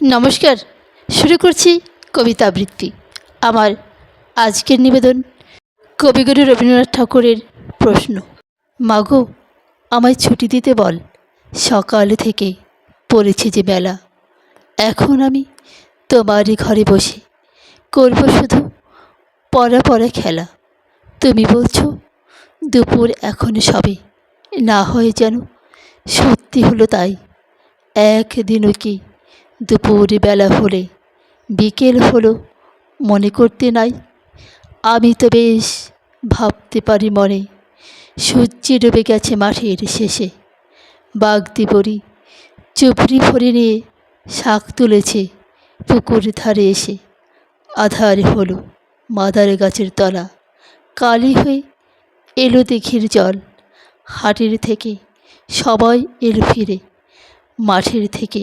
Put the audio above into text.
নমস্কার, শুরু করছি কবিতা আবৃত্তি। আমার আজকের নিবেদন কবিগুরু রবীন্দ্রনাথ ঠাকুরের প্রশ্ন, মাগো, আমায় ছুটি দিতে বল, সকাল থেকে পড়েছে যে বেলা। এখন আমি তোমারই ঘরে বসে করব শুধু পড়া পড়া খেলা। তুমি বলছো, দুপুর এখন সবে। না হয় যেন সত্যি হলো তাই। একদিনও কি দুপুর বেলা হলে, বিকেল হলো, মনে করতে নাই। আমি তো বেশ ভাবতে পারি মনে, সূর্যি ডুবে গেছে মাঠের শেষে। বাগদি বড়ি চুপড়ি ভরে নিয়ে শাক তুলেছে, পুকুর ধারে এসে। আধার হলো মাদার গাছের তলা, কালি হয়ে এলো দিঘির জল। হাটের থেকে সবাই এলো ফিরে, মাঠের থেকে